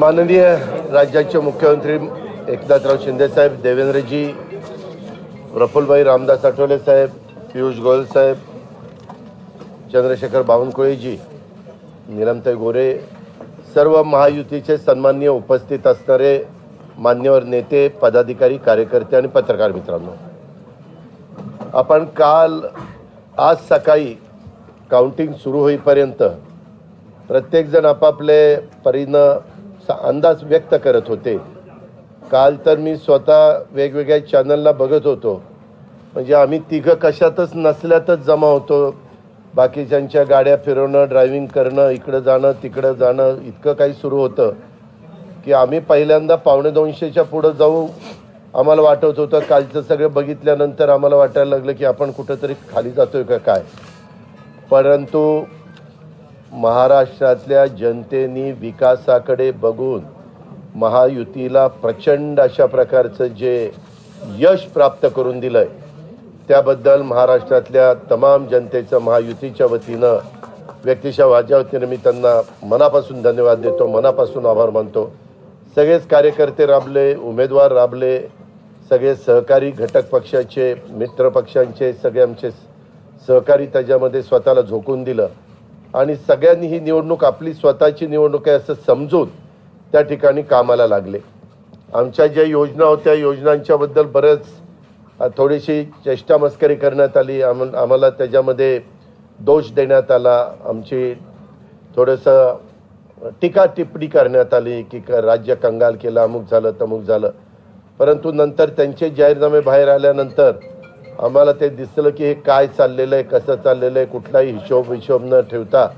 माननीय राज्याचे मुख्यमंत्री एकनाथराव शिंदेसाहेब देवेंद्रजी प्रफुल्लभाई रामदास आठवले साहेब पियुष गोयल साहेब चंद्रशेखर बावनकुळेजी निलमताई गोरे सर्व महायुतीचे सन्माननीय उपस्थित असणारे मान्यवर नेते पदाधिकारी कार्यकर्ते आणि पत्रकार मित्रांनो आपण काल आज सकाळी काउंटिंग सुरू होईपर्यंत प्रत्येकजण आपापले परीनं अंदाज व्यक्त करत होते. काल तर मी स्वतः वेगवेगळ्या चॅनलला बघत होतो. म्हणजे आम्ही तिघं कशातच नसल्यातच जमा होतो. बाकीच्यांच्या गाड्या फिरवणं ड्रायव्हिंग करणं इकडं जाणं तिकडं जाणं इतकं काही सुरू होतं. की आम्ही पहिल्यांदा पावणे दोनशेच्या पुढं जाऊ आम्हाला वाटत होतं कालचं सगळं बघितल्यानंतर आम्हाला वाटायला लागलं की आपण कुठंतरी खाली जातोय का काय? परंतु महाराष्ट्रातल्या जनतेनी विकासाकडे बघून महायुतीला प्रचंड अशा प्रकारचं जे यश प्राप्त करून दिलं आहे त्याबद्दल महाराष्ट्रातल्या तमाम जनतेचं महायुतीच्या वतीनं व्यक्तिशा माझ्या वतीनं मी त्यांना मनापासून धन्यवाद देतो मनापासून आभार मानतो. सगळेच कार्यकर्ते राबले उमेदवार राबले सगळे सहकारी घटक पक्षाचे मित्र पक्षांचे सगळे आमचे सहकारी त्याच्यामध्ये स्वतःला झोकून दिलं आणि सगळ्यांनी ही निवडणूक आपली स्वतःची निवडणूक आहे असं समजून त्या ठिकाणी कामाला लागले. आमच्या ज्या योजना होत्या योजनांच्याबद्दल बरंच थोडीशी चेष्टामस्करी करण्यात आली. आम आम्हाला त्याच्यामध्ये दोष देण्यात आला. आमची थोडंसं टीका टिप्पणी करण्यात आली की क- राज्य कंगाल केलं अमुक झालं तमुक झालं. परंतु नंतर त्यांचे जाहीरनामे बाहेर आल्यानंतर आम्हाला ते दिसलं की हे काय चाललेलं आहे कसं चाललेलं आहे कुठलाही हिशोब हिशोब न ठेवता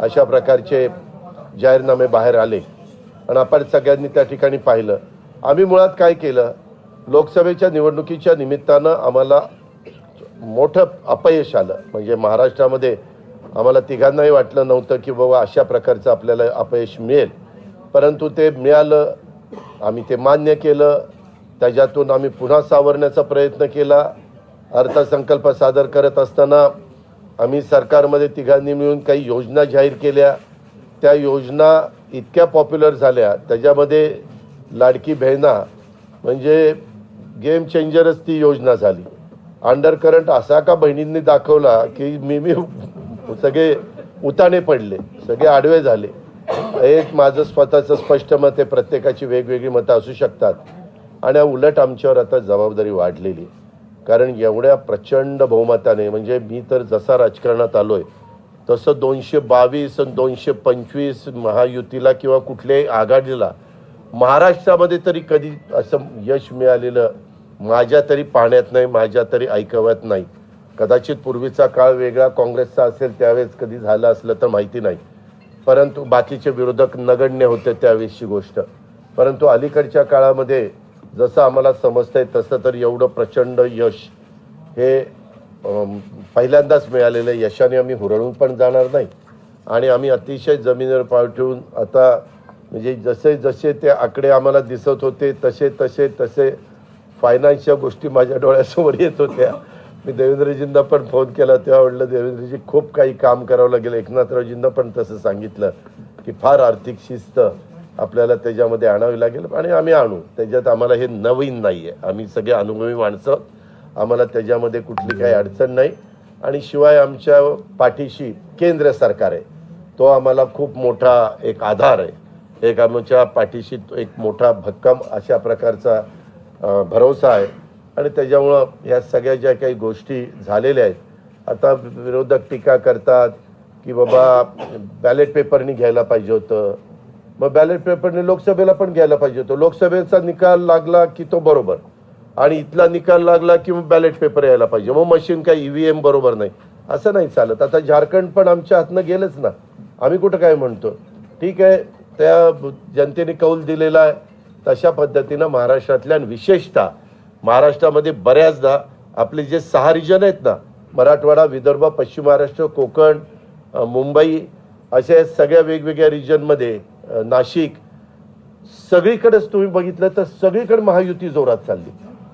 अशा प्रकारचे जाहीरनामे बाहेर आले. आणि आपण सगळ्यांनी त्या ठिकाणी पाहिलं. आम्ही मुळात काय केलं? लोकसभेच्या निवडणुकीच्या निमित्तानं आम्हाला मोठं अपयश आलं. म्हणजे महाराष्ट्रामध्ये आम्हाला तिघांनाही वाटलं नव्हतं की बाबा अशा प्रकारचं आपल्याला अपयश मिळेल. परंतु ते मिळालं. आम्ही ते मान्य केलं. त्याच्यातून आम्ही पुन्हा सावरण्याचा प्रयत्न केला. अर्थसंकल्प सादर करत असताना आम्ही सरकारमध्ये तिघांनी मिळून काही योजना जाहीर केल्या. त्या योजना इतक्या पॉप्युलर झाल्या. त्याच्यामध्ये लाडकी बहिणा म्हणजे गेम चेंजरच ती योजना झाली. अंडर करंट असा का बहिणींनी दाखवला की मी मी सगळे उताणे पडले सगळे आडवे झाले. एक माझं स्वतःचं स्पष्ट मत आहे प्रत्येकाची वेगवेगळी मतं असू शकतात. आणि उलट आमच्यावर आता जबाबदारी वाढलेली आहे. कारण एवढ्या प्रचंड बहुमताने म्हणजे मी तर जसा राजकारणात आलोय तसं दोनशे बावीस आणि दोनशे पंचवीस महायुतीला किंवा कुठल्याही आघाडीला महाराष्ट्रामध्ये तरी कधी असं यश मिळालेलं माझ्या तरी पाहण्यात नाही माझ्या तरी ऐकवत नाही. कदाचित पूर्वीचा काळ वेगळा काँग्रेसचा असेल त्यावेळेस कधी झालं असलं तर माहिती नाही. परंतु बाकीचे विरोधक नगण्य होते त्यावेळेसची गोष्ट. परंतु अलीकडच्या काळामध्ये जसं आम्हाला समजतंय तसं तर एवढं प्रचंड यश हे पहिल्यांदाच मिळालेलं आहे. यशाने आम्ही हुरळून पण जाणार नाही. आणि आम्ही अतिशय जमिनीवर पाव ठेवून आता म्हणजे जसे जसे ते आकडे आम्हाला दिसत होते तसे तसे तसे फायनान्सच्या गोष्टी माझ्या डोळ्यासमोर येत होत्या. मी देवेंद्रजींना पण फोन केला तेव्हा म्हटलं देवेंद्रजी खूप काही काम करावं लागेल. एकनाथरावजींना पण तसं सांगितलं की फार आर्थिक शिस्त आपल्याला त्याच्यामध्ये आणावी लागेल आणि आम्ही आणू. त्याच्यात आम्हाला हे नवीन नाही आहे आम्ही सगळे अनुभवी माणसं आम्हाला त्याच्यामध्ये कुठली काही अडचण नाही. आणि शिवाय आमच्या पाठीशी केंद्र सरकार आहे. तो आम्हाला खूप मोठा एक आधार आहे. एक आमच्या पाठीशी तो एक मोठा भक्कम अशा प्रकारचा भरोसा आहे. आणि त्याच्यामुळं ह्या सगळ्या ज्या काही गोष्टी झालेल्या आहेत आता विरोधक टीका करतात की बाबा बॅलेट पेपरनी घ्यायला पाहिजे होतं. मग बॅलेट पेपरने लोकसभेला पण घ्यायला पाहिजे होतो. लोकसभेचा निकाल लागला की तो बरोबर. आणि इथला निकाल लागला की मग बॅलेट पेपर यायला पाहिजे. मग मशीन काय ईव्हीएम बरोबर नाही. असं नाही चालत. आता झारखंड पण आमच्या हातनं गेलंच ना. आम्ही कुठं काय म्हणतो? ठीक आहे. त्या जनतेने कौल दिलेला आहे. तशा पद्धतीनं महाराष्ट्रातल्या विशेषतः महाराष्ट्रामध्ये बऱ्याचदा आपले जे सहा रिजन आहेत ना मराठवाडा विदर्भ पश्चिम महाराष्ट्र कोकण मुंबई अशा सगळ्या वेगवेगळ्या रिजनमध्ये नाशिक सगळीकडेच तुम्ही बघितलं तर सगळीकडे महायुती जोरात चालली.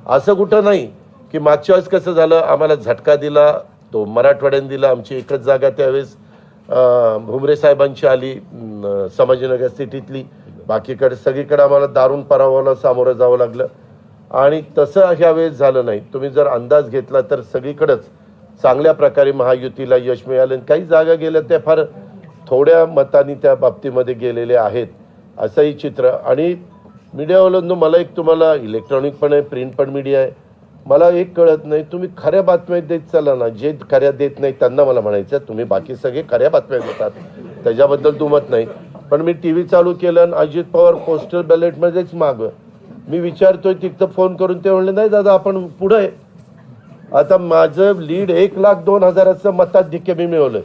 असं कुठं नाही की मागच्या वेळेस कसं झालं आम्हाला झटका दिला तो मराठवाड्याने दिला आमची एकच जागा त्यावेळेस भुमरे साहेबांची आली समाजीनगर सिटीतली. बाकीकडे सगळीकडे आम्हाला दारुण पराभवाला सामोरं जावं लागलं. आणि तसं ह्या वेळेस झालं नाही. तुम्ही जर अंदाज घेतला तर सगळीकडंच चांगल्या प्रकारे महायुतीला यश मिळालं. आणि काही जागा गेल्या त्या फार थोड्या मतांनी त्या बाबतीमध्ये गेलेले आहेत असंही चित्र. आणि मीडियावाल्यांनो मला एक तुम्हाला इलेक्ट्रॉनिक पण आहे प्रिंट पण मीडिया आहे. मला एक कळत नाही तुम्ही खऱ्या बातम्या देत चला ना. जे खऱ्या देत नाही त्यांना मला म्हणायचं तुम्ही बाकी सगळे खऱ्या बातम्या देतात. त्याच्याबद्दल दुमत नाही. पण मी टी व्ही चालू केलं आणि अजित पवार पोस्टल बॅलेटमध्येच मागं. मी विचारतोय तिथं फोन करून ते म्हणले नाही दादा आपण पुढं आहे. आता माझं लीड एक लाख दोन हजाराचं मताधिक्य मी मिळवलं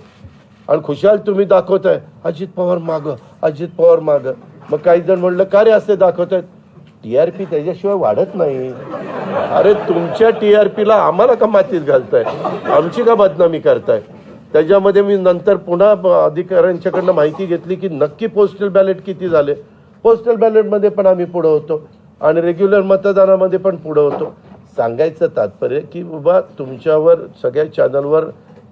आणि खुशाल तुम्ही दाखवताय. अजित पवार माग अजित पवार माग. मग काही जण म्हणलं का रे असे दाखवतायत? पी त्याच्याशिवाय वाढत नाही. अरे तुमच्या टी आर पीला आम्हाला का मातीत घालताय? आमची का बदनामी करताय? त्याच्यामध्ये मी नंतर पुन्हा अधिकाऱ्यांच्याकडनं माहिती घेतली की नक्की पोस्टल बॅलेट किती झाले. पोस्टल बॅलेटमध्ये पण आम्ही पुढं होतो. आणि रेग्युलर मतदानामध्ये पण पुढं होतो. सांगायचं तात्पर्य की बाबा तुमच्यावर सगळ्या चॅनलवर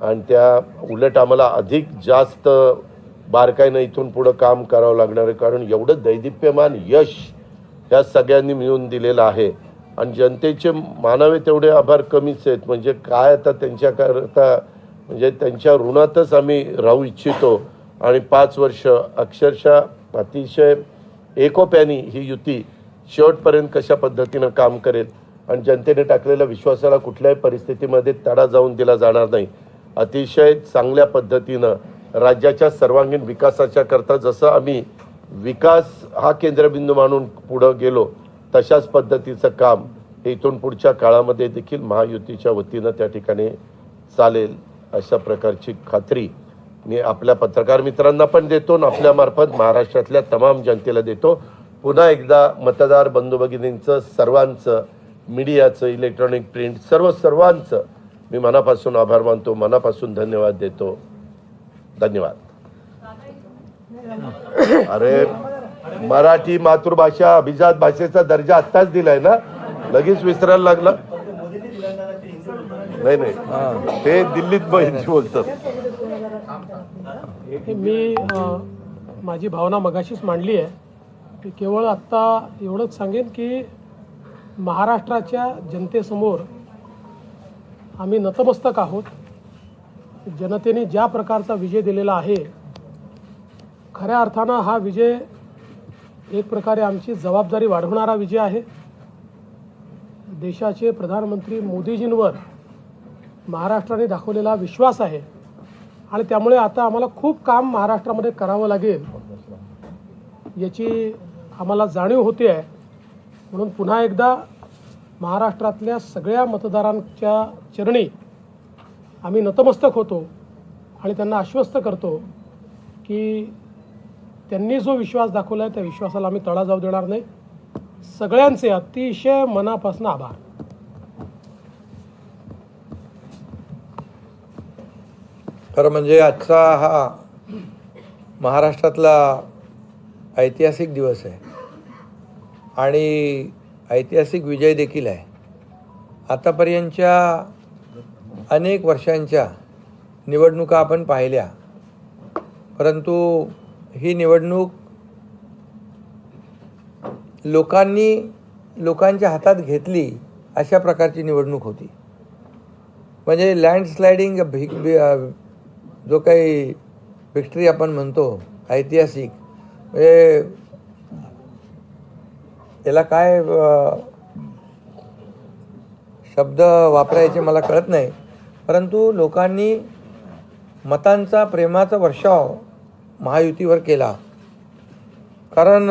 आणि त्या उलट आम्हाला अधिक जास्त बारकाईनं इथून पुढं काम करावं लागणार आहे. कारण एवढं दैदिप्यमान यश ह्या सगळ्यांनी मिळून दिलेलं आहे. आणि जनतेचे मानावे तेवढे आभार कमीच आहेत. म्हणजे काय आता त्यांच्याकरता म्हणजे त्यांच्या ऋणातच आम्ही राहू इच्छितो. आणि पाच वर्ष अक्षरशः अतिशय एकोप्यानी ही युती शेवटपर्यंत कशा पद्धतीनं काम करेल? आणि जनतेने टाकलेल्या विश्वासाला कुठल्याही परिस्थितीमध्ये तडा जाऊन दिला जाणार नाही. अतिशय चांगल्या पद्धतीनं राज्याच्या सर्वांगीण विकासाच्या करता जसं आम्ही विकास हा केंद्रबिंदू मानून पुढं गेलो तशाच पद्धतीचं काम हे इथून पुढच्या काळामध्ये देखील महायुतीच्या वतीनं त्या ठिकाणी चालेल अशा प्रकारची खात्री मी आपल्या पत्रकार मित्रांना पण देतो आणि आपल्यामार्फत महाराष्ट्रातल्या तमाम जनतेला देतो. पुन्हा एकदा मतदार बंधू भगिनींचं सर्वांचं मीडियाचं इलेक्ट्रॉनिक प्रिंट सर्व सर्वांचं मी मनापासून आभार मानतो मनापासून धन्यवाद देतो. धन्यवाद. अरे मराठी मातृभाषा अभिजात भाषेचा दर्जा आत्ताच दिलाय ना? लगेच विसरायला लागला? नाही नाही. ते दिल्लीत हिंदी बोलतात. मी माझी भावना मगाशीच मांडली आहे. की केवळ आत्ता एवढंच सांगेन की महाराष्ट्राच्या जनतेसमोर आम्ही नतमस्तक आहोत. जनतेने ज्या प्रकारचा विजय दिलेला आहे खऱ्या अर्थानं हा विजय एक प्रकारे आमची जबाबदारी वाढवणारा विजय आहे. देशाचे प्रधानमंत्री मोदीजींवर महाराष्ट्राने दाखवलेला विश्वास आहे आणि त्यामुळे आता आम्हाला खूप काम महाराष्ट्रामध्ये करावं लागेल याची आम्हाला जाणीव होते आहे म्हणून पुन्हा एकदा महाराष्ट्रातल्या सगळ्या मतदारांच्या चरणी आम्ही नतमस्तक होतो आणि त्यांना आश्वस्त करतो की त्यांनी जो विश्वास दाखवला आहे त्या विश्वासाला आम्ही तळा जाऊ देणार नाही. सगळ्यांचे अतिशय मनापासून आभार. खरं म्हणजे आजचा हा महाराष्ट्रातला ऐतिहासिक दिवस आहे. आणि ऐतिहासिक विजय देखील आहे. आतापर्यंतच्या अनेक वर्षांच्या निवडणुका आपण पाहिल्या. परंतु ही निवडणूक लोकांनी लोकांच्या हातात घेतली अशा प्रकारची निवडणूक होती. म्हणजे लँडस्लायडिंग भिक जो काही विक्ट्री आपण म्हणतो ऐतिहासिक म्हणजे याला काय शब्द वापरायचे मला कळत नाही. परंतु लोकांनी मतांचा प्रेमाचा वर्षाव महायुतीवर केला. कारण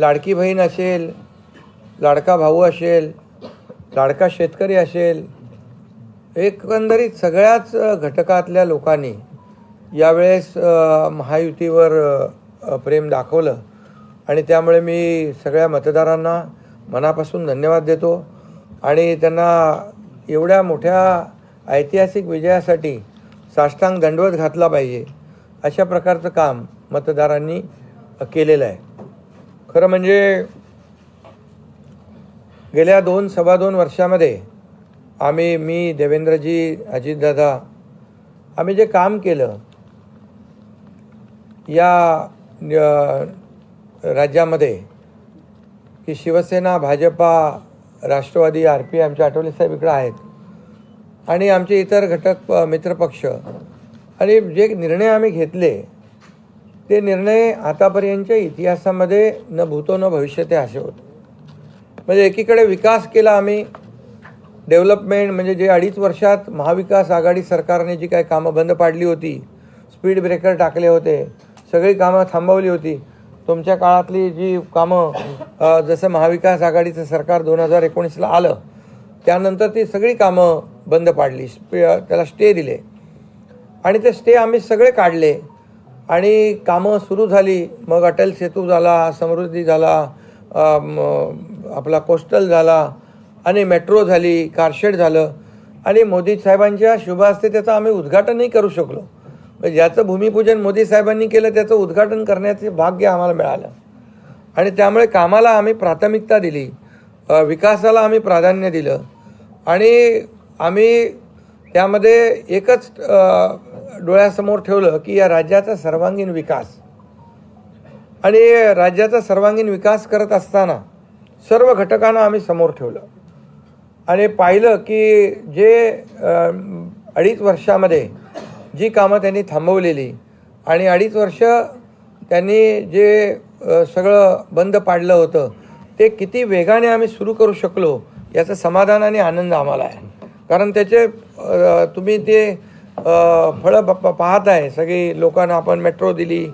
लाडकी बहीण असेल लाडका भाऊ असेल लाडका शेतकरी असेल एकंदरीत सगळ्याच घटकातल्या लोकांनी यावेळेस महायुतीवर प्रेम दाखवलं. आणि त्यामुळे मी सगळ्या मतदारांना मनापासून धन्यवाद देतो. आणि त्यांना एवढ्या मोठ्या ऐतिहासिक विजयासाठी साष्टांग दंडवत घातला पाहिजे अशा प्रकारचं काम मतदारांनी केलेलं आहे. खरं म्हणजे गेल्या दोन सव्वा दोन वर्षामध्ये आम्ही मी देवेंद्रजी अजितदादा आम्ही जे काम केलं या राज्यामध्ये की शिवसेना भाजपा राष्ट्रवादी आर पी आमचे आठवले साहेब इकडं आहेत. आणि आमचे इतर घटक मित्रपक्ष. आणि जे निर्णय आम्ही घेतले ते निर्णय आतापर्यंतच्या इतिहासामध्ये न भूतो न भविष्य ते असे होते. म्हणजे एकीकडे विकास केला आम्ही डेव्हलपमेंट म्हणजे जे अडीच वर्षात महाविकास आघाडी सरकारने जी काही कामं बंद पाडली होती स्पीड ब्रेकर टाकले होते सगळी कामं थांबवली होती तुमच्या काळातली जी कामं जसं महाविकास आघाडीचं सरकार दोन हजार एकोणीसला आलं त्यानंतर ती सगळी कामं बंद पाडली त्याला स्टे दिले. आणि ते स्टे आम्ही सगळे काढले. आणि कामं सुरू झाली. मग अटल सेतू झाला समृद्धी झाला आपला कोस्टल झाला आणि मेट्रो झाली कारशेड झालं. आणि मोदी साहेबांच्या शुभ हस्ते त्याचं आम्ही उद्घाटनही करू शकलो. म्हणजे ज्याचं भूमिपूजन मोदी साहेबांनी केलं त्याचं उद्घाटन करण्याचे भाग्य आम्हाला मिळालं. आणि त्यामुळे कामाला आम्ही प्राथमिकता दिली विकासाला आम्ही प्राधान्य दिलं. आणि आम्ही त्यामध्ये एकच डोळ्यासमोर ठेवलं की या राज्याचा सर्वांगीण विकास. आणि राज्याचा सर्वांगीण विकास करत असताना सर्व घटकांना आम्ही समोर ठेवलं. आणि पाहिलं की जे अडीच वर्षामध्ये जी कामं त्यांनी थांबवलेली. आणि अडीच वर्ष त्यांनी जे सगळं बंद पाडलं होतं ते किती वेगाने आम्ही सुरू करू शकलो याचं समाधान आणि आनंद आम्हाला आहे. कारण त्याचे तुम्ही ते फळं प- पाहत आहे सगळी लोकांना आपण मेट्रो दिली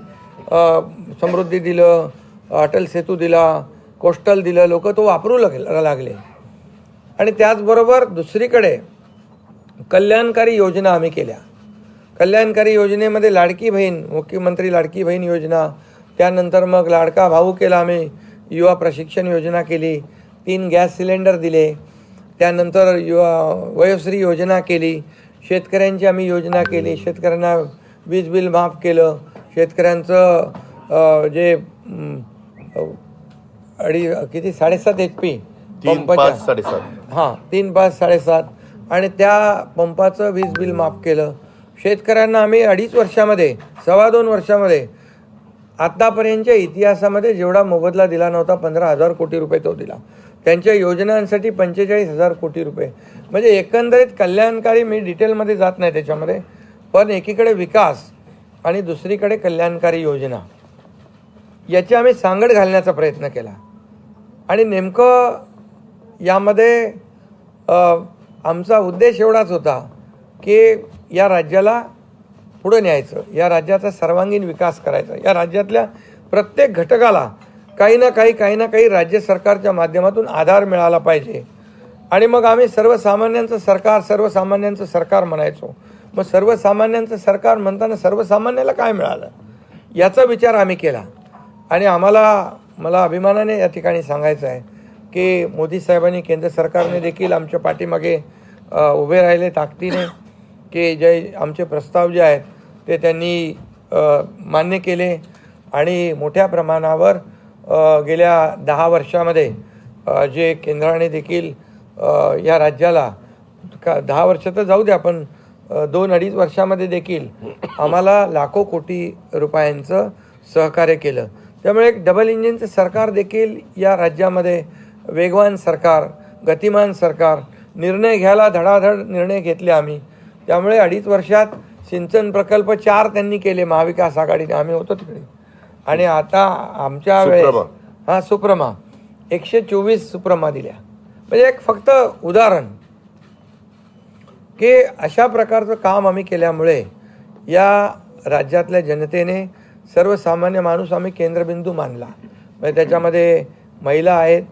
समृद्धी दिलं अटल सेतू दिला कोस्टल दिलं लोक तो वापरू लाग लागले. आणि त्याचबरोबर दुसरीकडे कल्याणकारी योजना आम्ही केल्या. कल्याणकारी योजनेमध्ये लाडकी बहीण मुख्यमंत्री लाडकी बहीण योजना त्यानंतर मग लाडका भाऊ केला आम्ही युवा प्रशिक्षण योजना केली तीन गॅस सिलेंडर दिले त्यानंतर युवा वयोश्री योजना केली शेतकऱ्यांची आम्ही योजना केली शेतकऱ्यांना वीज बिल माफ केलं शेतकऱ्यांचं जे अडी किती साडेसात एच पी साडेसात. हां तीन पाच साडेसात. आणि त्या पंपाचं वीज बिल माफ केलं. शेतकऱ्यांना आम्ही अडीच वर्षामध्ये सव्वा दोन वर्षामध्ये आत्तापर्यंतच्या इतिहासामध्ये जेवढा मोबदला दिला नव्हता पंधरा हजार कोटी रुपये तो दिला. त्यांच्या योजनांसाठी पंचेचाळीस हजार कोटी रुपये. म्हणजे एकंदरीत कल्याणकारी मी डिटेलमध्ये जात नाही त्याच्यामध्ये पण एकीकडे विकास आणि दुसरीकडे कल्याणकारी योजना. याची आम्ही सांगड घालण्याचा प्रयत्न केला. आणि नेमकं यामध्ये आमचा उद्देश एवढाच होता की या राज्याला पुढं न्यायचं या राज्याचा सर्वांगीण विकास करायचा. या राज्यातल्या प्रत्येक घटकाला काही ना काही काही ना काही राज्य सरकारच्या माध्यमातून आधार मिळाला पाहिजे. आणि मग आम्ही सर्वसामान्यांचं सरकार सर्वसामान्यांचं सरकार म्हणायचो. मग सर्वसामान्यांचं सरकार म्हणताना सर्वसामान्याला काय मिळालं? याचा विचार आम्ही केला. आणि आम्हाला मला अभिमानाने या ठिकाणी सांगायचं आहे की मोदी साहेबांनी केंद्र सरकारने देखील आमच्या पाठीमागे उभे राहिले ताकदीने. की जे आमचे प्रस्ताव जे आहेत ते त्यांनी मान्य केले आणि मोठ्या प्रमाणावर गेल्या दहा वर्षामध्ये जे केंद्राने देखील या राज्याला का दहा वर्ष तर जाऊ द्या पण दोन अडीच वर्षामध्ये देखील आम्हाला लाखो कोटी रुपयांचं सहकार्य केलं. त्यामुळे एक डबल इंजिनचं सरकार देखील या राज्यामध्ये वेगवान सरकार गतिमान सरकार निर्णय घ्यायला धडाधड निर्णय घेतले आम्ही. त्यामुळे अडीच वर्षात सिंचन प्रकल्प चार त्यांनी केले महाविकास आघाडीने. आम्ही होतो तिकडे. आणि आता आमच्या वेळेस. हा सुप्रमा. एकशे चोवीस सुप्रमा दिल्या. म्हणजे एक फक्त उदाहरण. की अशा प्रकारचं काम आम्ही केल्यामुळे या राज्यातल्या जनतेने सर्वसामान्य माणूस आम्ही केंद्रबिंदू मानला. म्हणजे त्याच्यामध्ये महिला आहेत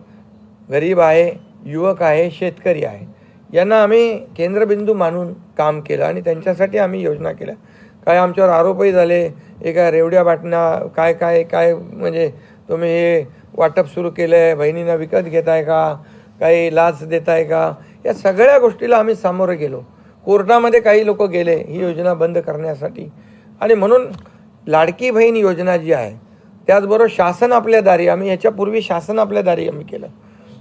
गरीब आहे युवक आहे शेतकरी आहे यांना आम्ही केंद्रबिंदू मानून काम केलं आणि त्यांच्यासाठी आम्ही योजना केल्या. काय आमच्यावर आरोपही झाले एका रेवड्या बाटण्या काय काय काय म्हणजे तुम्ही हे वाटप सुरू केलं आहे बहिणींना विकत घेताय का काही लाच देताय का या सगळ्या गोष्टीला आम्ही सामोरे गेलो. कोर्टामध्ये काही लोक गेले ही योजना बंद करण्यासाठी. आणि म्हणून लाडकी बहीण योजना जी आहे त्याचबरोबर शासन आपल्या दारी आम्ही याच्यापूर्वी शासन आपल्या दारी आम्ही केलं.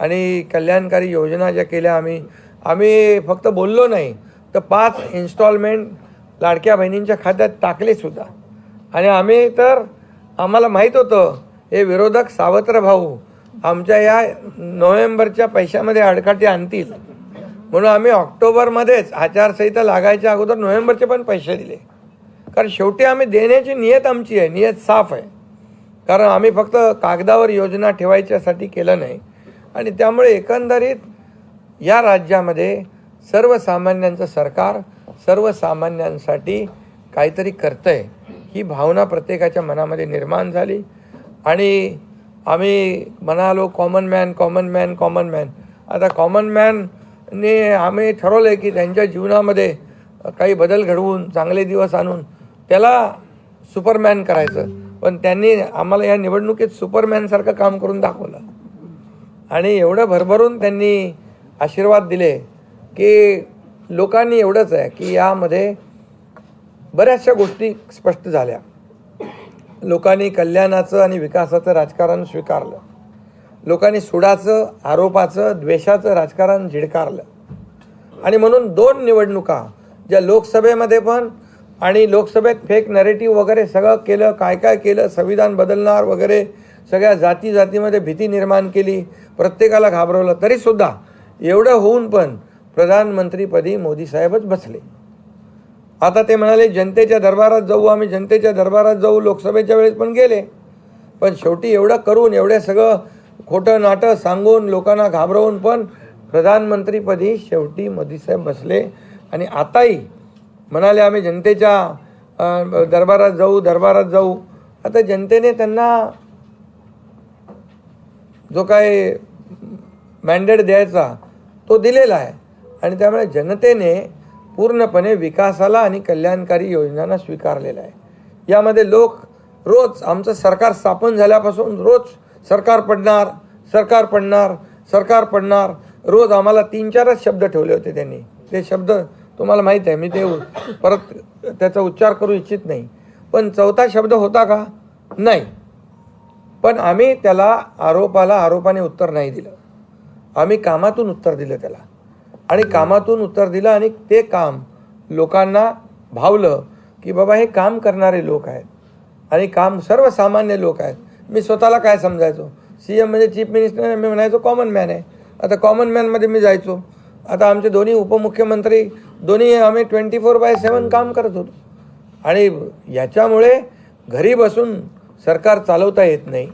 आणि कल्याणकारी योजना ज्या केल्या आम्ही आम्ही फक्त बोललो नाही तर पाच इन्स्टॉलमेंट लाडक्या बहिणींच्या खात्यात टाकलेसुद्धा आणि आम्ही तर आम्हाला माहीत होतं हे विरोधक सावत्र भाऊ आमच्या या नोव्हेंबरच्या पैशामध्ये अडकाटी आणतील. म्हणून आम्ही ऑक्टोबरमध्येच आचारसंहिता लागायच्या अगोदर नोव्हेंबरचे पण पैसे दिले. कारण शेवटी आम्ही देण्याची नियत आमची आहे नियत साफ आहे. कारण आम्ही फक्त कागदावर योजना ठेवायच्यासाठी केलं नाही. आणि त्यामुळे एकंदरीत या राज्यामध्ये सर्वसामान्यांचं सरकार सर्वसामान्यांसाठी काहीतरी करतंय. ही भावना प्रत्येकाच्या मनामध्ये निर्माण झाली. आणि आम्ही म्हणालो common man common man common man आता कॉमन मॅनने आम्ही ठरवलं आहे की त्यांच्या जीवनामध्ये काही बदल घडवून चांगले दिवस आणून त्याला सुपरमॅन करायचं. पण त्यांनी आम्हाला या निवडणुकीत सुपरमॅनसारखं काम करून दाखवलं. आणि एवढं भरभरून त्यांनी आशीर्वाद दिले की लोकांनी एवढंच आहे की यामध्ये बऱ्याचशा गोष्टी स्पष्ट झाल्या. लोकांनी कल्याणाचं आणि विकासाचं राजकारण स्वीकारलं. लोकांनी सुडाचं आरोपाचं द्वेषाचं राजकारण झिडकारलं. आणि म्हणून दोन निवडणुका ज्या लोकसभेमध्ये पण आणि लोकसभेत फेक नरेटिव्ह वगैरे सगळं केलं काय काय केलं संविधान बदलणार वगैरे सगळ्या जाती जातीमध्ये भीती निर्माण केली. प्रत्येकाला घाबरवलं. तरीसुद्धा एवढं होऊन पण प्रधानमंत्रीपदी मोदी साहेबच बसले. आता ते म्हणाले जनतेच्या दरबारात जाऊ आम्ही जनतेच्या दरबारात जाऊ. लोकसभेच्या वेळेस पण गेले. पण शेवटी एवढं करून एवढं सगळं खोटं नाटं सांगून लोकांना घाबरवून पण प्रधानमंत्रीपदी शेवटी मोदीसाहेब बसले. आणि आताही म्हणाले आम्ही जनतेच्या दरबारात जाऊ दरबारात जाऊ. आता जनतेने त्यांना जो काय मॅन्डेट द्यायचा तो दिलेला आहे. आणि त्यामुळे जनतेने पूर्णपणे विकासाला आणि कल्याणकारी योजनांना स्वीकारलेला आहे. यामध्ये लोक रोज आमचं सरकार स्थापन झाल्यापासून रोज सरकार पडणार सरकार पडणार सरकार पडणार. रोज आम्हाला तीन चारच शब्द ठेवले होते त्यांनी. ते शब्द तुम्हाला माहीत आहे मी ते परत त्याचा उच्चार करू इच्छित नाही. पण चौथा शब्द होता का? नाही. पण आम्ही त्याला आरोपाला आरोपाने उत्तर नाही दिलं. आम्ही कामातून उत्तर दिलं त्याला. आणि कामातून उत्तर दिलं आणि ते काम लोकांना भावलं की बाबा हे काम करणारे लोक आहेत. आणि काम सर्वसामान्य लोक आहेत. मी स्वतःला काय समजायचो? सी एम म्हणजे चीफ मिनिस्टर मी म्हणायचो कॉमन मॅन आहे. आता कॉमन मॅनमध्ये मी जायचो. आता आमचे दोन्ही उपमुख्यमंत्री दोन्ही आम्ही ट्वेंटी फोर बाय सेवन काम करत होतो. आणि याच्यामुळे घरी बसून सरकार चालवता येत नाही.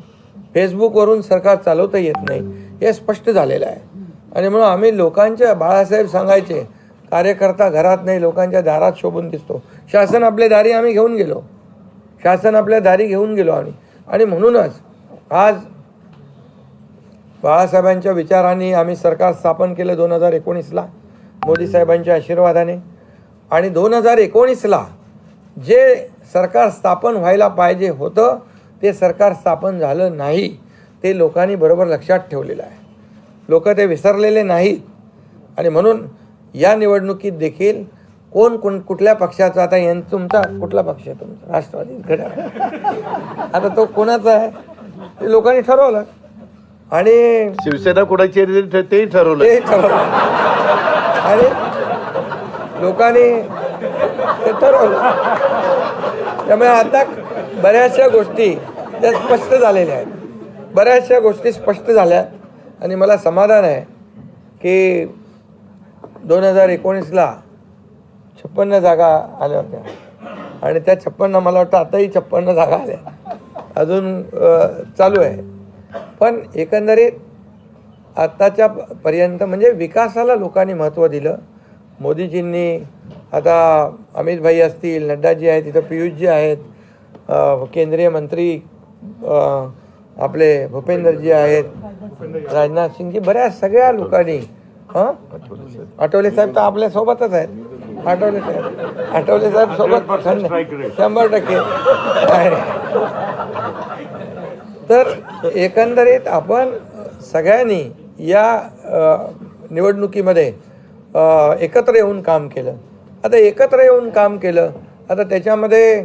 फेसबुकवरून सरकार चालवता येत नाही. हे स्पष्ट झालेलं आहे. आणि म्हणून आम्ही लोकांच्या बाळासाहेब सांगायचे कार्यकर्ता घरात नाही लोकांच्या दारात शोभून दिसतो. शासन आपल्या दारी आम्ही घेऊन गेलो. शासन आपल्या दारी घेऊन गेलो आम्ही. आणि म्हणूनच आज बाळासाहेबांच्या विचाराने आम्ही सरकार स्थापन केलं दोन हजार एकोणीसला मोदी साहेबांच्या आशीर्वादाने. आणि दोन हजार एकोणीसला जे सरकार स्थापन व्हायला पाहिजे होतं ते सरकार स्थापन झालं नाही ते लोकांनी बरोबर लक्षात ठेवलेलं आहे. लोक ते विसरलेले नाहीत. आणि म्हणून या निवडणुकीत देखील कोण कोण कुठल्या पक्षाचा आता यां तुमचा कुठला पक्ष आहे तुमचा? राष्ट्रवादी घड्याळ आता तो कोणाचा आहे? ते लोकांनी ठरवलं. आणि शिवसेना कोणाची आहे तेही ठरवलं. ते ठरवलं. आणि लोकांनी ते ठरवलं. त्यामुळे आता बऱ्याचशा गोष्टी त्या स्पष्ट झालेल्या आहेत. बऱ्याचशा गोष्टी स्पष्ट झाल्या आणि मला समाधान आहे की दोन हजार एकोणीसला छप्पन्न जागा आल्या होत्या. आणि त्या छप्पन्न मला वाटतं आताही छप्पन्न जागा आल्या. अजून चालू आहे. पण एकंदरीत आत्ताच्या पर्यंत म्हणजे विकासाला लोकांनी महत्त्व दिलं. मोदीजींनी आता अमित भाई असतील नड्डाजी आहेत तिथं पियुषजी आहेत केंद्रीय मंत्री आपले भूपेंद्रजी आहेत राजनाथ सिंगजी बऱ्याच सगळ्या लोकांनी हां? आठवले साहेब तर आपल्या सोबतच आहेत. आठवले साहेब. आठवले साहेब सोबत शंभर टक्के. आहे. तर एकंदरीत आपण सगळ्यांनी या निवडणुकीमध्ये एकत्र येऊन काम केलं. आता एकत्र येऊन काम केलं आता त्याच्यामध्ये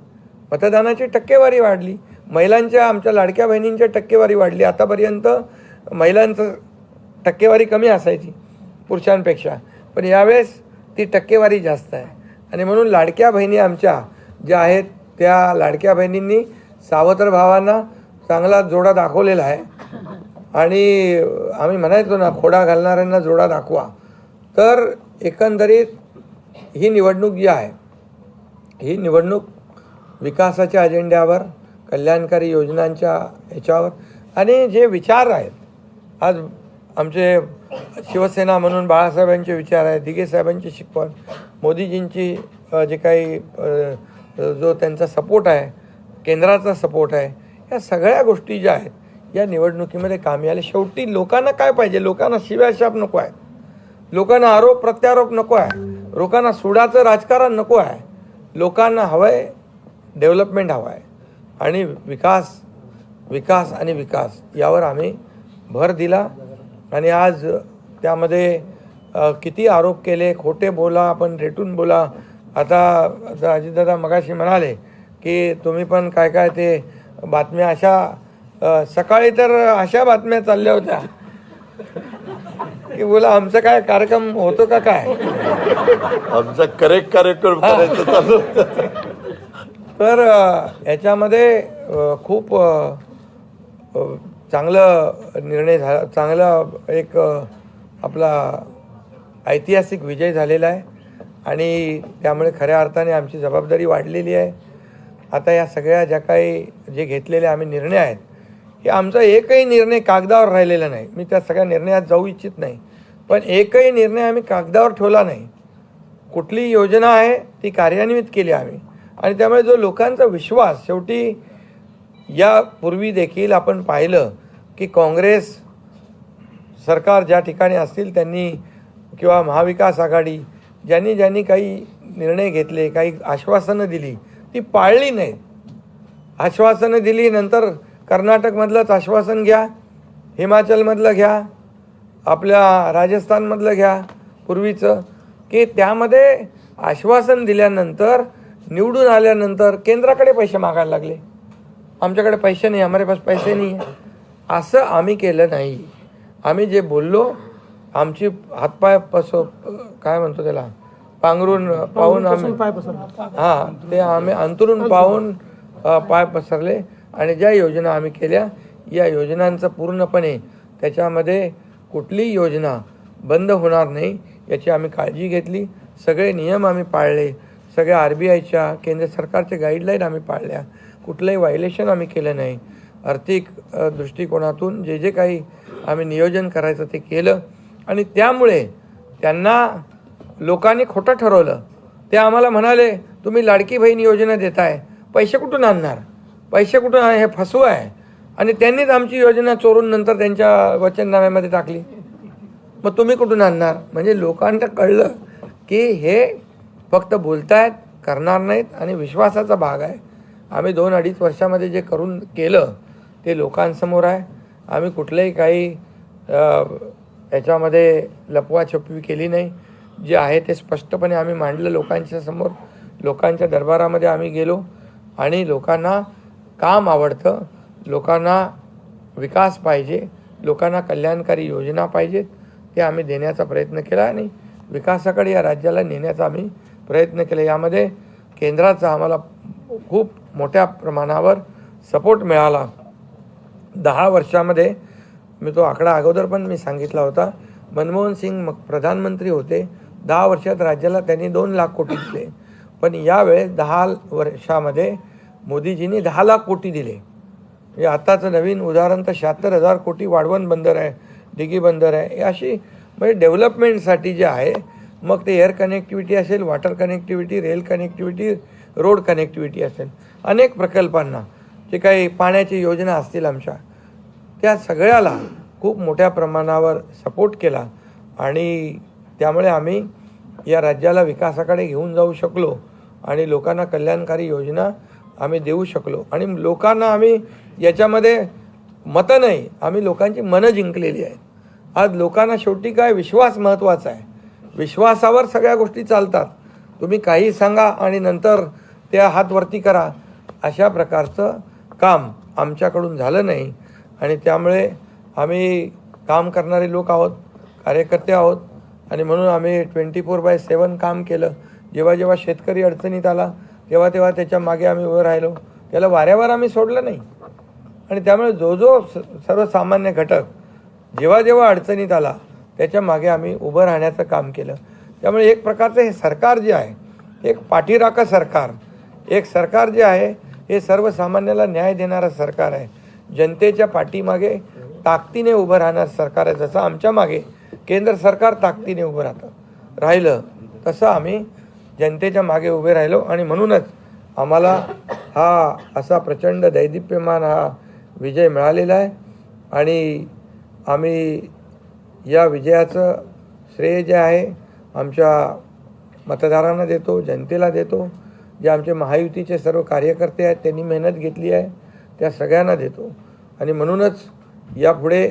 मतदानाची टक्केवारी वाढली. महिलांच्या आमच्या लाडक्या बहिणींच्या टक्केवारी वाढली. आतापर्यंत महिलांचं टक्केवारी कमी असायची पुरुषांपेक्षा. पण यावेळेस ती टक्केवारी जास्त आहे. आणि म्हणून लाडक्या बहिणी आमच्या ज्या आहेत त्या लाडक्या बहिणींनी सावत्र भावांना चांगला जोडा दाखवलेला आहे. आणि आम्ही म्हणायचो ना खोडा घालणाऱ्यांना जोडा दाखवा. तर एकंदरीत ही निवडणूक जी आहे ही निवडणूक विकासाच्या अजेंड्यावर कल्याणकारी योजनांच्या ह्याच्यावर आणि जे विचार आहेत आज आमचे शिवसेना म्हणून बाळासाहेबांचे विचार आहेत दिघे साहेबांची शिकवण मोदीजींची जे काही जो त्यांचा सपोर्ट आहे केंद्राचा सपोर्ट आहे या सगळ्या गोष्टी ज्या आहेत या निवडणुकीमध्ये कामी आले. शेवटी लोकांना काय पाहिजे? लोकांना शिव्याशाप नको आहे. लोकांना आरोप प्रत्यारोप नको आहे. लोकांना सुडाचं राजकारण नको आहे. लोकांना हवं आहे डेव्हलपमेंट हवा आहे. आणि विकास विकास आणि विकास यावर आम्ही भर दिला. आणि आज त्यामध्ये किती आरोप केले खोटे बोला आपण रेटून बोला. आता आता अजितदादा मगाशी म्हणाले की तुम्ही पण काय काय ते बातम्या अशा सकाळी तर अशा बातम्या चालल्या होत्या. की बोला आमचा काय कार्यक्रम होतो का काय? आमचा करेक्ट कार्यक्रम करायचा चालू तर याच्यामध्ये खूप चांगलं निर्णय झाला चांगला एक आपला ऐतिहासिक विजय झालेला आहे. आणि त्यामुळे खऱ्या अर्थाने आमची जबाबदारी वाढलेली आहे. आता या सगळ्या ज्या काही जे घेतलेले आम्ही निर्णय आहेत हे आमचा एकही निर्णय कागदावर राहिलेला नाही. मी त्या सगळ्या निर्णयात जाऊ इच्छित नाही. पण एकही निर्णय आम्ही कागदावर ठेवला नाही. कुठली योजना आहे ती कार्यान्वित केली आम्ही. आणि त्यामुळे जो लोकांचा विश्वास शेवटी यापूर्वी देखील आपण पाहिलं की काँग्रेस सरकार ज्या ठिकाणी असतील त्यांनी किंवा महाविकास आघाडी ज्यांनी ज्यांनी काही निर्णय घेतले काही आश्वासनं दिली ती पाळली नाहीत. आश्वासनं दिली नंतर कर्नाटकमधलंच आश्वासन घ्या हिमाचलमधलं घ्या आपल्या राजस्थानमधलं घ्या पूर्वीचं की त्यामध्ये आश्वासन दिल्यानंतर निवडून आल्यानंतर केंद्राकडे पैसे मागायला लागले. आमच्याकडे पैसे नाही हमारे पास पैसे नाही. आहे असं आम्ही केलं नाही. आम्ही जे बोललो आमची हातपाय पसो काय म्हणतो त्याला? पांघरून पाहून आम्ही हां ते आम्ही अंतरून पाहून पाय पसरले आणि ज्या योजना आम्ही केल्या या योजनांचं पूर्णपणे त्याच्यामध्ये कुठलीही योजना बंद होणार नाही याची आम्ही काळजी घेतली. सगळे नियम आम्ही पाळले. सगळ्या आर बी आयच्या केंद्र सरकारच्या गाईडलाईन आम्ही पाळल्या. कुठलंही व्हायलेशन आम्ही केलं नाही. आर्थिक दृष्टिकोनातून जे जे काही आम्ही नियोजन करायचं ते केलं. आणि त्यामुळे त्यांना लोकांनी खोटं ठरवलं. ते आम्हाला म्हणाले तुम्ही लाडकी बहीण योजना देताय. पैसे कुठून आणणार? पैसे कुठून हे फसवं आहे. आणि त्यांनीच आमची योजना चोरून नंतर त्यांच्या वचननाम्यामध्ये टाकली. मग तुम्ही कुठून आणणार? म्हणजे लोकांना कळलं की हे फक्त बोलतायत करणार नाहीत आणि विश्वासाचा भाग आहे. आम्ही दोन अडीच वर्षामध्ये जे करून केलं ते लोकांसमोर आहे. आम्ही कुठलंही काही याच्यामध्ये याच्यामध्ये लपवाछपवी केली नाही. जे आहे ते स्पष्टपणे आम्ही मांडलं लोकांच्या समोर. लोकांच्या दरबारामध्ये आम्ही गेलो आणि लोकांना काम आवडतं. लोकांना विकास पाहिजे. लोकांना कल्याणकारी योजना पाहिजेत. ते आम्ही देण्याचा प्रयत्न केला आणि विकासाकडे या राज्याला नेण्याचा आम्ही प्रयत्न केले. यामध्ये केंद्राचा आम्हाला खूप मोठ्या प्रमाणावर सपोर्ट मिळाला. दहा वर्षामध्ये मी तो आकडा अगोदर पण मी सांगितला होता. मनमोहन सिंग मग प्रधानमंत्री होते. दहा वर्षात राज्याला त्यांनी दोन लाख कोटी दिले. पण यावेळेस दहा वर्षामध्ये मोदीजींनी दहा लाख कोटी दिले. म्हणजे आत्ताचं नवीन उदाहरण तर शहात्तर हजार कोटी वाढवण बंदर आहे डिगी बंदर आहे. अशी म्हणजे डेव्हलपमेंटसाठी जे आहे मग ते एअर कनेक्टिव्हिटी असेल water connectivity rail connectivity road connectivity असेल. अनेक प्रकल्पांना जे काही पाण्याची योजना असतील आमच्या त्या सगळ्याला खूप मोठ्या प्रमाणावर सपोर्ट केला आणि त्यामुळे आम्ही या राज्याला विकासाकडे घेऊन जाऊ शकलो आणि लोकांना कल्याणकारी योजना आम्ही देऊ शकलो. आणि लोकांना आम्ही याच्यामध्ये मतं नाही आम्ही लोकांची मनं जिंकलेली आहेत. आज लोकांना शेवटी काय विश्वास महत्त्वाचा आहे? विश्वासावर सगळ्या गोष्टी चालतात. तुम्ही काही सांगा आणि नंतर त्या हातवरती करा. अशा प्रकारचं काम आमच्याकडून झालं नाही. आणि त्यामुळे आम्ही काम करणारे लोक आहोत कार्यकर्ते आहोत. आणि म्हणून आम्ही ट्वेंटी फोर बाय सेवन काम केलं. जेव्हा जेव्हा शेतकरी अडचणीत आला तेव्हा तेव्हा त्याच्यामागे आम्ही उभं राहिलो. त्याला वाऱ्यावर आम्ही सोडलं नाही. आणि त्यामुळे जो जो स- सर्वसामान्य घटक जेव्हा जेव्हा अडचणीत आला त्याच्यामागे आम्ही उभं राहण्याचं काम केलं. त्यामुळे एक प्रकारचं हे सरकार जे आहे एक पाठीराखा सरकार एक सरकार जे आहे हे सर्वसामान्याला न्याय देणारं सरकार आहे. जनतेच्या पाठीमागे ताकदीने उभं राहणारं सरकार आहे. जसं आमच्या मागे केंद्र सरकार ताकदीने उभं राहतं राहिलं तसं आम्ही जनतेच्या मागे उभे राहिलो आणि म्हणूनच आम्हाला हा असा प्रचंड दैदिप्यमान हा विजय मिळालेला आहे. आणि आम्ही या विजयाचं श्रेय जे आहे आमच्या मतदारांना देतो जनतेला देतो. जे आमचे महायुतीचे सर्व कार्यकर्ते आहेत त्यांनी मेहनत घेतली आहे त्या सगळ्यांना देतो. आणि म्हणूनच यापुढे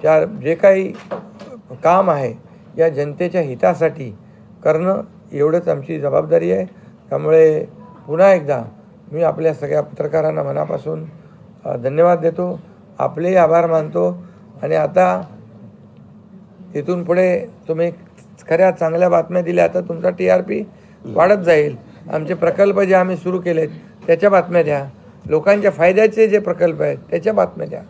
ज्या जे काही काम आहे या जनतेच्या हितासाठी करणं एवढंच आमची जबाबदारी आहे. त्यामुळे पुन्हा एकदा मी आपल्या सगळ्या पत्रकारांना मनापासून धन्यवाद देतो. आपलेही आभार मानतो. आणि आता इथून पुढे तुम्ही खऱ्या चांगल्या बातम्या दिल्या तर तुमचा टी आर पी वाढत जाईल. आमचे प्रकल्प जे आम्ही सुरू केलेत त्याच्या बातम्या द्या. लोकांच्या फायद्याचे जे प्रकल्प आहेत त्याच्या बातम्या द्या.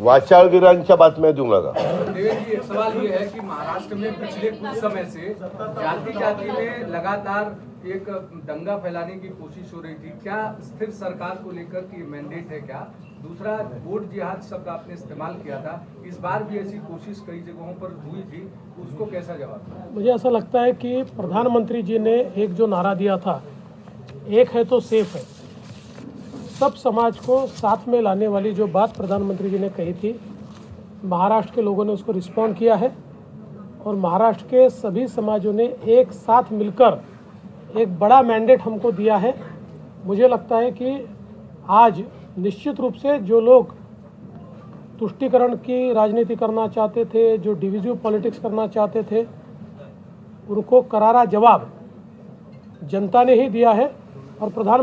वाचाळवीरांच्या बातम्या देऊ नका. देवेंद्र जी एक सवाल ये है कि महाराष्ट्र में पिछले कुछ समय से जाति जाति में लगातार एक दंगा फैलाने की कोशिश हो रही थी। क्या स्थिर सरकार को लेकर की मैंडेट है क्या? दूसरा वोट जिहाद शब्द आपने इस्तेमाल किया था। इस बार भी ऐसी कोशिश कई जगहों पर हुई थी। उसको कैसा जवाब मुझे ऐसा लगता है कि प्रधानमंत्री जी ने एक जो नारा दिया था, एक है तो सेफ़ है। सब समाज को साथ में लाने वाली जो बात प्रधानमंत्री जी ने कही थी, महाराष्ट्र के लोगों ने उसको रिस्पॉन्ड किया है और महाराष्ट्र के सभी समाजों ने एक साथ मिलकर एक बड़ा मैंडेट हमको दिया है। मुझे लगता है कि आज निश्चित रूप से जो लोग तुष्टिकरण की राजनीति करना चाहते थे, जो डिविजिव पॉलिटिक्स करना चाहते थे, उनको करारा जवाब जनता ने ही दिया है और प्रधान